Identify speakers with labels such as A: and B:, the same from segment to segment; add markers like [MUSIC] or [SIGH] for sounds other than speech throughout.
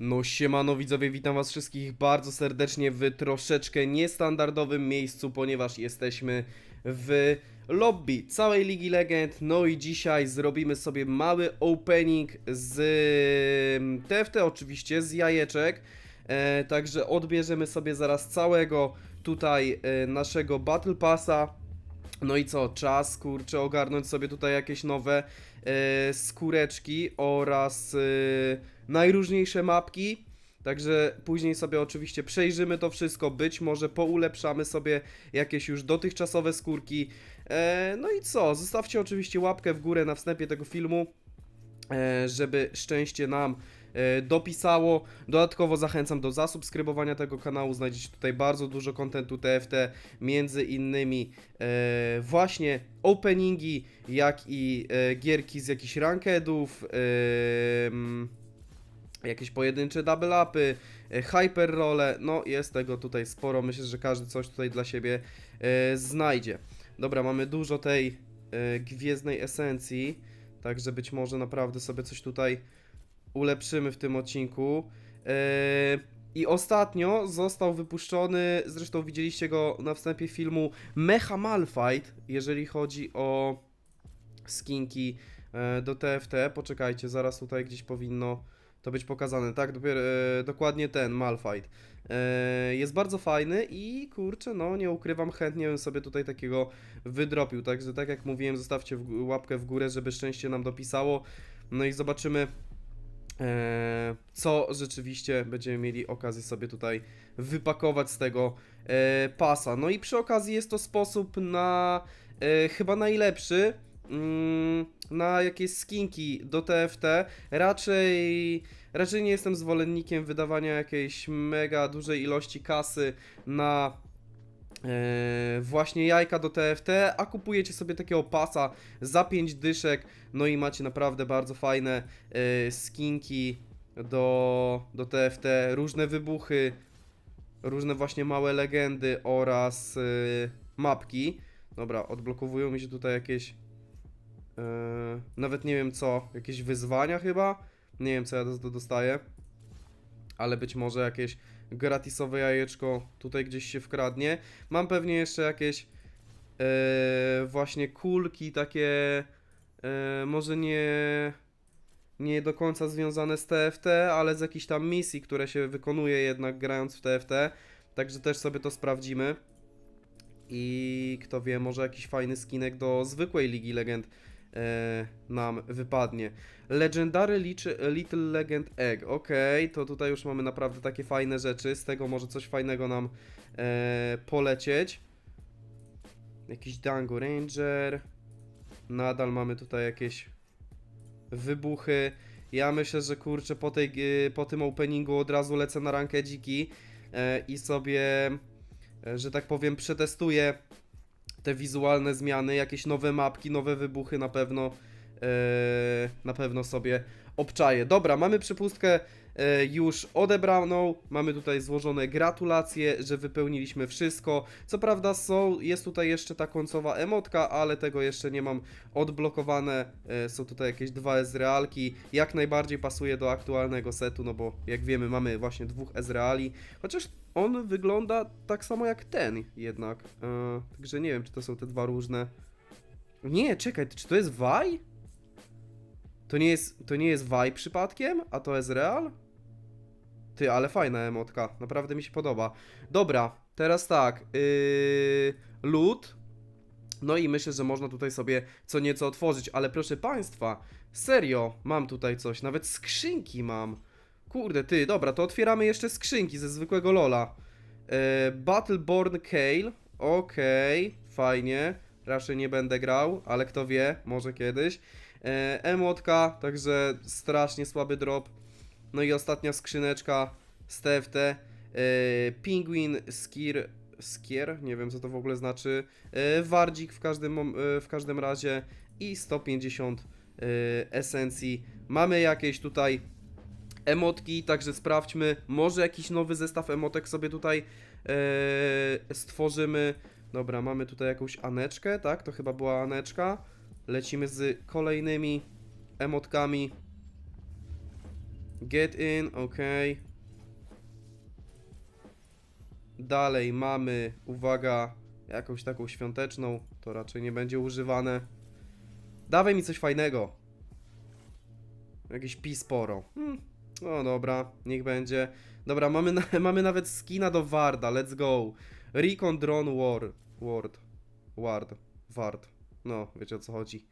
A: No siemano widzowie, witam was wszystkich bardzo serdecznie w troszeczkę niestandardowym miejscu, ponieważ jesteśmy w lobby całej Ligi Legend. No i dzisiaj zrobimy sobie mały opening z mm, TFT oczywiście, z jajeczek. E, także odbierzemy sobie zaraz całego tutaj e, naszego Battle Passa. No i co, czas kurczę ogarnąć sobie tutaj jakieś nowe skóreczki oraz e, najróżniejsze mapki. Także później sobie oczywiście przejrzymy to wszystko, być może poulepszamy sobie jakieś już dotychczasowe skórki. E, no i co, zostawcie oczywiście łapkę w górę na wstępie tego filmu, e, żeby szczęście nam e, dopisało. Dodatkowo zachęcam do zasubskrybowania tego kanału. Znajdziecie tutaj bardzo dużo kontentu TFT, między innymi e, właśnie openingi, jak i e, gierki z jakichś rankedów, e, jakieś pojedyncze double upy, e, hyper role. No jest tego tutaj sporo. Myślę, że każdy coś tutaj dla siebie e, znajdzie. Dobra, mamy dużo tej e, gwiezdnej esencji, także być może naprawdę sobie coś tutaj ulepszymy w tym odcinku. E, I ostatnio został wypuszczony, zresztą widzieliście go na wstępie filmu Mecha Malfight, jeżeli chodzi o skinki e, do TFT. Poczekajcie, zaraz tutaj gdzieś powinno to być pokazane, tak? Dopiero, e, dokładnie ten Malfight. Jest bardzo fajny i kurczę, no nie ukrywam, chętnie bym sobie tutaj takiego wydropił. Także tak jak mówiłem, zostawcie łapkę w górę, żeby szczęście nam dopisało. No i zobaczymy, co rzeczywiście będziemy mieli okazję sobie tutaj wypakować z tego e, pasa. No i przy okazji jest to sposób na e, chyba najlepszy mm, na jakieś skinki do TFT. Raczej, raczej nie jestem zwolennikiem wydawania jakiejś mega dużej ilości kasy na e, właśnie jajka do TFT, a kupujecie sobie takiego pasa za 5 dyszek, no i macie naprawdę bardzo fajne e, skinki do, do TFT, różne wybuchy, różne właśnie małe legendy oraz e, mapki. Dobra, odblokowują mi się tutaj jakieś nawet nie wiem co, jakieś wyzwania chyba. Nie wiem co ja do, do, dostaję. Ale być może jakieś gratisowe jajeczko tutaj gdzieś się wkradnie. Mam pewnie jeszcze jakieś e, właśnie kulki takie e, może nie nie do końca związane z TFT, ale z jakichś tam misji, które się wykonuje jednak grając w TFT. Także też sobie to sprawdzimy. I kto wie, może jakiś fajny skinek do zwykłej Ligi Legend e, nam wypadnie. Legendary liczy, Little Legend Egg. Okej, to tutaj już mamy naprawdę takie fajne rzeczy. Z tego może coś fajnego nam e, polecieć. Jakiś Dango Ranger. Nadal mamy tutaj jakieś wybuchy. Ja myślę, że kurczę, po, tej, e, po tym openingu od razu lecę na rankę dziki e, i sobie, e, że tak powiem, przetestuję te wizualne zmiany, jakieś nowe mapki, nowe wybuchy na pewno e, na pewno sobie obczaję. Dobra, mamy przepustkę e, już odebraną, mamy tutaj złożone gratulacje, że wypełniliśmy wszystko. Co prawda są, jest tutaj jeszcze ta końcowa emotka, ale tego jeszcze nie mam odblokowane. E, są tutaj jakieś dwa Ezrealki, jak najbardziej pasuje do aktualnego setu, no bo jak wiemy mamy właśnie dwóch Ezreali, chociaż on wygląda tak samo jak ten jednak. E, także nie wiem, czy to są te dwa różne. Nie, czekaj, czy to jest Vi? To nie jest, to nie jest Vi przypadkiem, a to jest Real? Ty, ale fajna emotka, naprawdę mi się podoba. Dobra, teraz tak, yy, loot. No i myślę, że można tutaj sobie co nieco otworzyć, ale proszę Państwa, serio, mam tutaj coś, nawet skrzynki mam. Kurde, ty, dobra, to otwieramy jeszcze skrzynki ze zwykłego Lola. E, Battleborn Kale, okej, fajnie. Raczej nie będę grał, ale kto wie, może kiedyś. E, emotka, także strasznie słaby drop. No i ostatnia skrzyneczka z TFT. E, Penguin Skier, Skier, nie wiem co to w ogóle znaczy. E, Wardzik w każdym, e, w każdym razie i 150 e, esencji. Mamy jakieś tutaj emotki, także sprawdźmy. Może jakiś nowy zestaw emotek sobie tutaj e, stworzymy. Dobra, mamy tutaj jakąś Aneczkę, tak? To chyba była Aneczka. Lecimy z kolejnymi emotkami. Get in, ok. Dalej mamy, uwaga, jakąś taką świąteczną. To raczej nie będzie używane. Dawaj mi coś fajnego. Jakieś pi sporo. Hmm. No dobra, niech będzie. Dobra, mamy, na, [LAUGHS] mamy nawet skina do Warda, let's go. Recon Drone War. Ward. Ward. Ward. No, wiecie o co chodzi.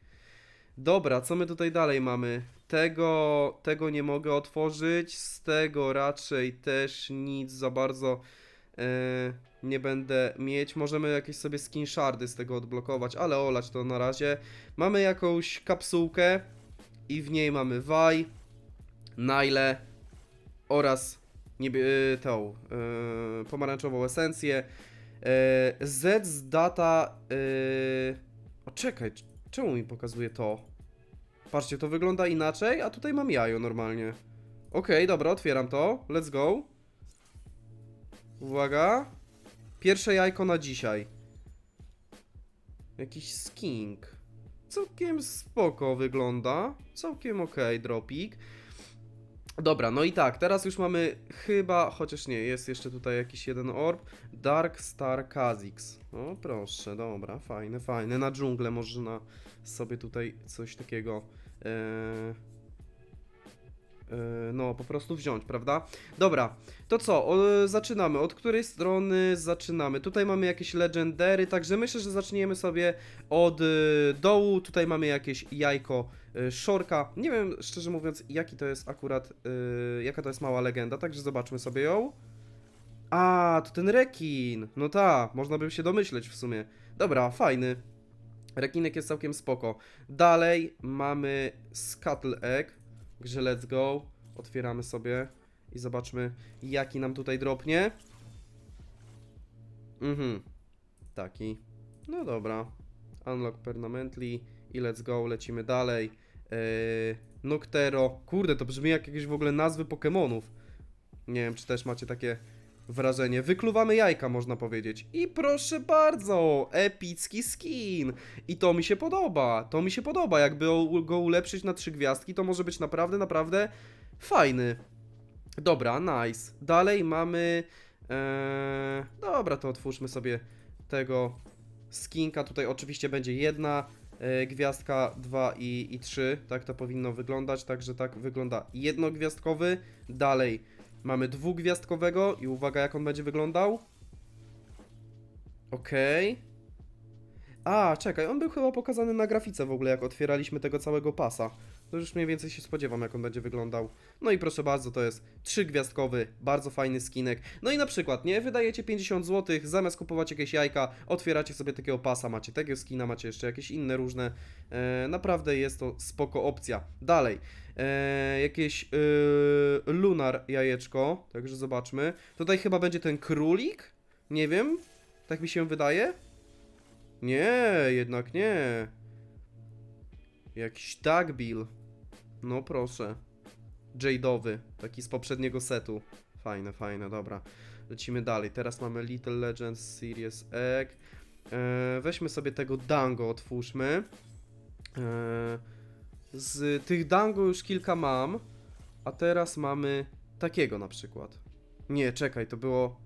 A: Dobra, co my tutaj dalej mamy? Tego, tego nie mogę otworzyć, z tego raczej też nic za bardzo e, nie będę mieć. Możemy jakieś sobie skin shardy z tego odblokować, ale olać to na razie. Mamy jakąś kapsułkę i w niej mamy Vaj, Nile oraz niebie, e, tą e, pomarańczową esencję. E, Z z data. E, o czekaj, czemu mi pokazuje to? Patrzcie, to wygląda inaczej, a tutaj mam jajo normalnie. Okej, dobra, otwieram to. Let's go. Uwaga. Pierwsze jajko na dzisiaj. Jakiś skink. Całkiem spoko wygląda. Całkiem okej, dropik. Dobra, no i tak, teraz już mamy chyba, chociaż nie, jest jeszcze tutaj jakiś jeden orb. Dark Star Kha'Zix. O, proszę, dobra, fajne, fajne. Na dżunglę można sobie tutaj coś takiego. E, no, po prostu wziąć, prawda? Dobra, to co? O, zaczynamy. Od której strony zaczynamy? Tutaj mamy jakieś legendary, także myślę, że zaczniemy sobie od e, dołu. Tutaj mamy jakieś jajko e, szorka. Nie wiem, szczerze mówiąc, jaki to jest akurat, e, jaka to jest mała legenda, także zobaczmy sobie ją. A, to ten rekin. No ta, można by się domyśleć w sumie. Dobra, fajny. Rekinek jest całkiem spoko. Dalej mamy Scuttle Egg. Grze let's go. Otwieramy sobie i zobaczmy jaki nam tutaj dropnie. Mhm. Taki. No dobra. Unlock permanently i let's go, lecimy dalej. Yy, Noctero. Kurde, to brzmi jak jakieś w ogóle nazwy Pokémonów. Nie wiem, czy też macie takie wrażenie. Wykluwamy jajka, można powiedzieć. I proszę bardzo, epicki skin. I to mi się podoba. To mi się podoba. Jakby go ulepszyć na trzy gwiazdki, to może być naprawdę, naprawdę fajny. Dobra, nice. Dalej mamy. Eee, dobra, to otwórzmy sobie tego skinka. Tutaj oczywiście będzie jedna e, gwiazdka, dwa i, i trzy. Tak to powinno wyglądać. Także tak wygląda jednogwiazdkowy. Dalej mamy dwugwiazdkowego i uwaga, jak on będzie wyglądał. Okej. A, czekaj, on był chyba pokazany na grafice w ogóle, jak otwieraliśmy tego całego pasa. To już mniej więcej się spodziewam, jak on będzie wyglądał. No i proszę bardzo, to jest trzygwiazdkowy, bardzo fajny skinek. No i na przykład, nie, wydajecie 50 zł, zamiast kupować jakieś jajka, otwieracie sobie takiego pasa, macie tego skina, macie jeszcze jakieś inne różne. E, naprawdę jest to spoko opcja. Dalej, e, jakieś e, lunar jajeczko, także zobaczmy. Tutaj chyba będzie ten królik? Nie wiem, tak mi się wydaje. Nie, jednak nie. Jakiś Dugbill. No proszę. Jade'owy, taki z poprzedniego setu. Fajne, fajne, dobra. Lecimy dalej. Teraz mamy Little Legends Series Egg. E, weźmy sobie tego Dango, otwórzmy. E, z tych Dango już kilka mam. A teraz mamy takiego na przykład. Nie, czekaj, to było...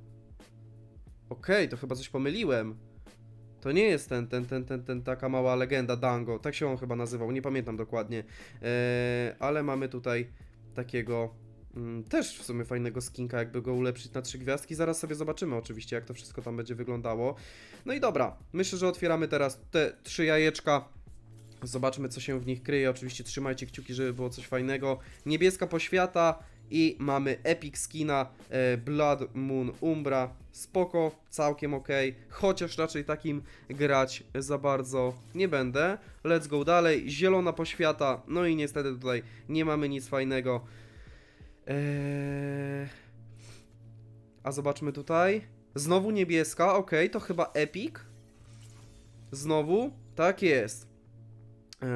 A: Okej, to chyba coś pomyliłem. To nie jest ten, ten, ten, ten, ten, taka mała legenda Dango, tak się on chyba nazywał, nie pamiętam dokładnie, eee, ale mamy tutaj takiego mm, też w sumie fajnego skinka, jakby go ulepszyć na trzy gwiazdki, zaraz sobie zobaczymy oczywiście, jak to wszystko tam będzie wyglądało. No i dobra, myślę, że otwieramy teraz te trzy jajeczka, zobaczmy co się w nich kryje, oczywiście trzymajcie kciuki, żeby było coś fajnego. Niebieska poświata i mamy epic skina e, Blood Moon Umbra, spoko, całkiem ok, chociaż raczej takim grać za bardzo nie będę. Let's go dalej, zielona poświata, no i niestety tutaj nie mamy nic fajnego. Eee... A zobaczmy tutaj. Znowu niebieska, ok, to chyba epic. Znowu, tak jest. Eee,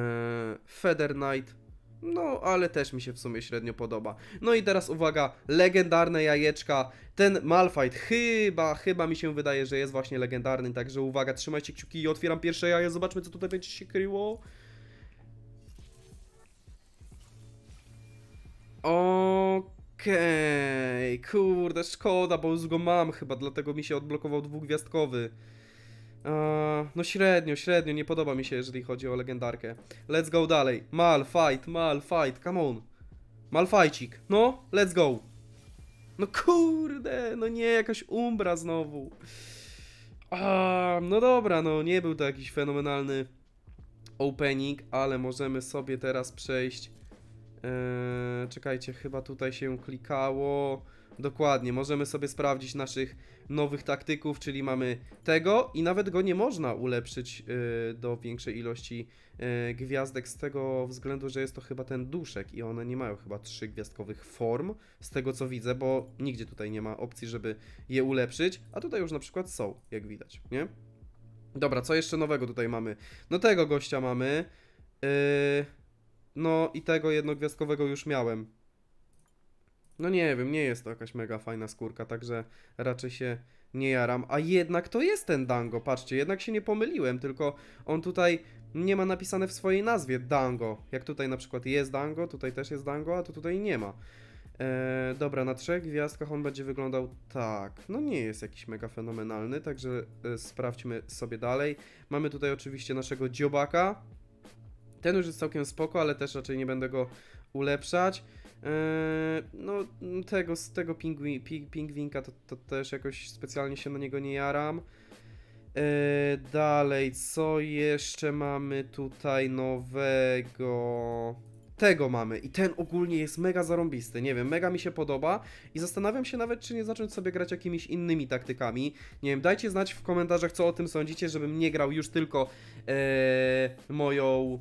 A: Feather Knight. No, ale też mi się w sumie średnio podoba. No i teraz uwaga, legendarne jajeczka. Ten Malphite chyba, chyba mi się wydaje, że jest właśnie legendarny, także uwaga, trzymajcie kciuki i otwieram pierwsze jajo, zobaczmy co tutaj będzie się kryło. Okej, kurde, szkoda, bo już go mam chyba, dlatego mi się odblokował dwugwiazdkowy. No średnio, średnio, nie podoba mi się, jeżeli chodzi o legendarkę. Let's go dalej. Mal, fight, mal, fight, come on. Malfajcik, no, let's go. No kurde, no nie, jakaś umbra znowu. A, no dobra, no nie był to jakiś fenomenalny opening, ale możemy sobie teraz przejść. Eee, czekajcie, chyba tutaj się klikało. Dokładnie, możemy sobie sprawdzić naszych nowych taktyków, czyli mamy tego i nawet go nie można ulepszyć e, do większej ilości e, gwiazdek z tego względu, że jest to chyba ten duszek i one nie mają chyba trzy gwiazdkowych form, z tego co widzę, bo nigdzie tutaj nie ma opcji, żeby je ulepszyć, a tutaj już na przykład są, jak widać, nie? Dobra, co jeszcze nowego tutaj mamy? No tego gościa mamy. Yy, no i tego jednogwiazdkowego już miałem. No nie wiem, nie jest to jakaś mega fajna skórka, także raczej się nie jaram. A jednak to jest ten Dango, patrzcie, jednak się nie pomyliłem, tylko on tutaj nie ma napisane w swojej nazwie Dango. Jak tutaj na przykład jest Dango, tutaj też jest Dango, a to tutaj nie ma. E, dobra, na trzech gwiazdkach on będzie wyglądał tak. No nie jest jakiś mega fenomenalny, także e, sprawdźmy sobie dalej. Mamy tutaj oczywiście naszego dziobaka. Ten już jest całkiem spoko, ale też raczej nie będę go ulepszać. E, no tego, z tego pingwi, pi, pingwinka to, to też jakoś specjalnie się na niego nie jaram. E, dalej, co jeszcze mamy tutaj nowego? Tego mamy i ten ogólnie jest mega zarąbisty, nie wiem, mega mi się podoba i zastanawiam się nawet, czy nie zacząć sobie grać jakimiś innymi taktykami. Nie wiem, dajcie znać w komentarzach, co o tym sądzicie, żebym nie grał już tylko e, moją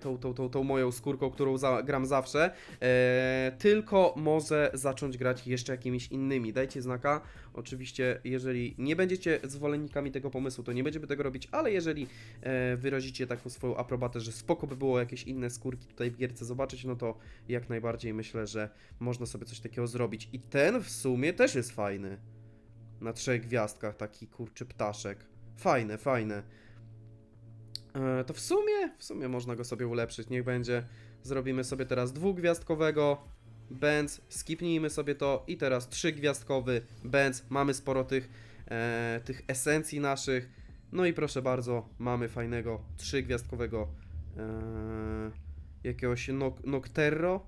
A: tą, tą, tą, tą moją skórką, którą za, gram zawsze, e, tylko może zacząć grać jeszcze jakimiś innymi. Dajcie znaka. Oczywiście, jeżeli nie będziecie zwolennikami tego pomysłu, to nie będziemy tego robić, ale jeżeli e, wyrazicie taką swoją aprobatę, że spoko by było jakieś inne skórki tutaj w gierce zobaczyć, no to jak najbardziej myślę, że można sobie coś takiego zrobić. I ten w sumie też jest fajny. Na trzech gwiazdkach, taki kurczy ptaszek. Fajne, fajne. E, to w sumie, w sumie można go sobie ulepszyć, niech będzie. Zrobimy sobie teraz dwugwiazdkowego, Benz, skipnijmy sobie to i teraz trzygwiazdkowy Benz. Mamy sporo tych, e, tych esencji naszych. No i proszę bardzo, mamy fajnego trzygwiazdkowego e, jakiegoś Noc- Nocterro.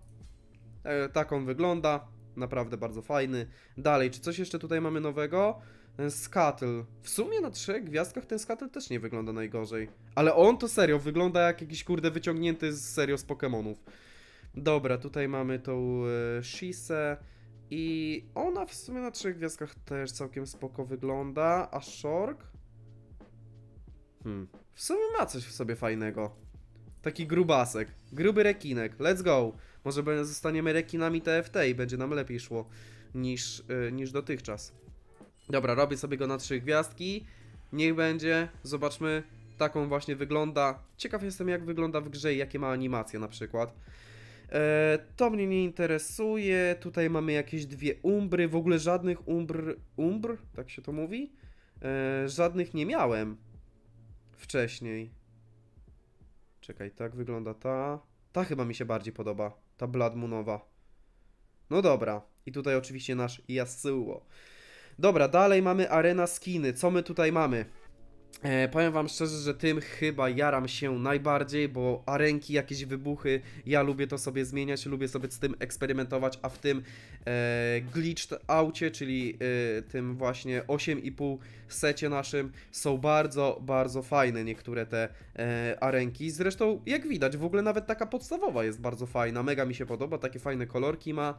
A: E, tak on wygląda, naprawdę bardzo fajny. Dalej, czy coś jeszcze tutaj mamy nowego? Ten Scuttle. W sumie na trzech gwiazdkach ten Scuttle też nie wygląda najgorzej. Ale on to serio, wygląda jak jakiś kurde wyciągnięty z serio z Pokemonów. Dobra, tutaj mamy tą e, Shisę i ona w sumie na trzech gwiazdkach też całkiem spoko wygląda, a Shork? Hmm, w sumie ma coś w sobie fajnego. Taki grubasek, gruby rekinek, let's go. Może zostaniemy rekinami TFT i będzie nam lepiej szło niż, e, niż dotychczas. Dobra, robię sobie go na trzy gwiazdki. Niech będzie. Zobaczmy. Taką właśnie wygląda. Ciekaw jestem, jak wygląda w grze i jakie ma animacje na przykład. E, to mnie nie interesuje. Tutaj mamy jakieś dwie umbry. W ogóle żadnych umbr. Umbr? Tak się to mówi? E, żadnych nie miałem wcześniej. Czekaj, tak wygląda ta. Ta chyba mi się bardziej podoba. Ta Blood Moonowa. No dobra. I tutaj oczywiście nasz Yasuo. Dobra, dalej mamy arena skiny. Co my tutaj mamy? E, powiem wam szczerze, że tym chyba jaram się najbardziej, bo arenki, jakieś wybuchy, ja lubię to sobie zmieniać, lubię sobie z tym eksperymentować, a w tym e, glitched aucie, czyli e, tym właśnie 8,5 secie naszym są bardzo, bardzo fajne niektóre te e, arenki. Zresztą, jak widać, w ogóle nawet taka podstawowa jest bardzo fajna, mega mi się podoba, takie fajne kolorki ma.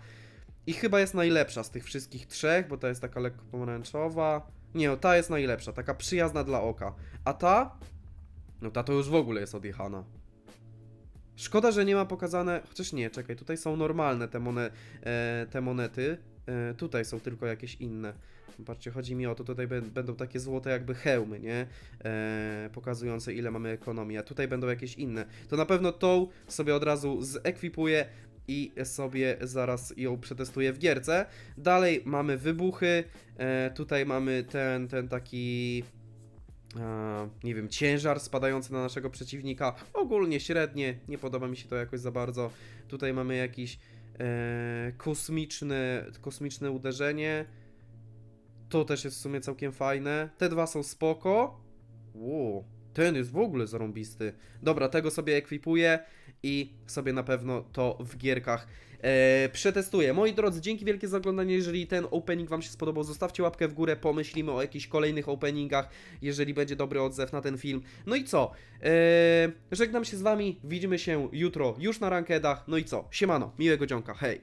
A: I chyba jest najlepsza z tych wszystkich trzech, bo ta jest taka lekko pomarańczowa. Nie, no, ta jest najlepsza, taka przyjazna dla oka. A ta? No ta to już w ogóle jest odjechana. Szkoda, że nie ma pokazane. Chociaż nie, czekaj, tutaj są normalne te, e, te monety. E, tutaj są tylko jakieś inne. Patrzcie, chodzi mi o to, tutaj bę- będą takie złote jakby hełmy, nie? E, pokazujące ile mamy ekonomii, a tutaj będą jakieś inne. To na pewno tą sobie od razu zekwipuję i sobie zaraz ją przetestuję w gierce. Dalej mamy wybuchy, e, tutaj mamy ten, ten taki e, nie wiem, ciężar spadający na naszego przeciwnika. Ogólnie średnie, nie podoba mi się to jakoś za bardzo. Tutaj mamy jakiś e, kosmiczny, kosmiczne uderzenie. To też jest w sumie całkiem fajne. Te dwa są spoko. Wow, ten jest w ogóle zarąbisty. Dobra, tego sobie ekwipuję i sobie na pewno to w gierkach e, przetestuję. Moi drodzy, dzięki wielkie za oglądanie. Jeżeli ten opening Wam się spodobał, zostawcie łapkę w górę. Pomyślimy o jakichś kolejnych openingach, jeżeli będzie dobry odzew na ten film. No i co? E, żegnam się z Wami. Widzimy się jutro już na rankedach. No i co? Siemano, miłego dzionka. Hej.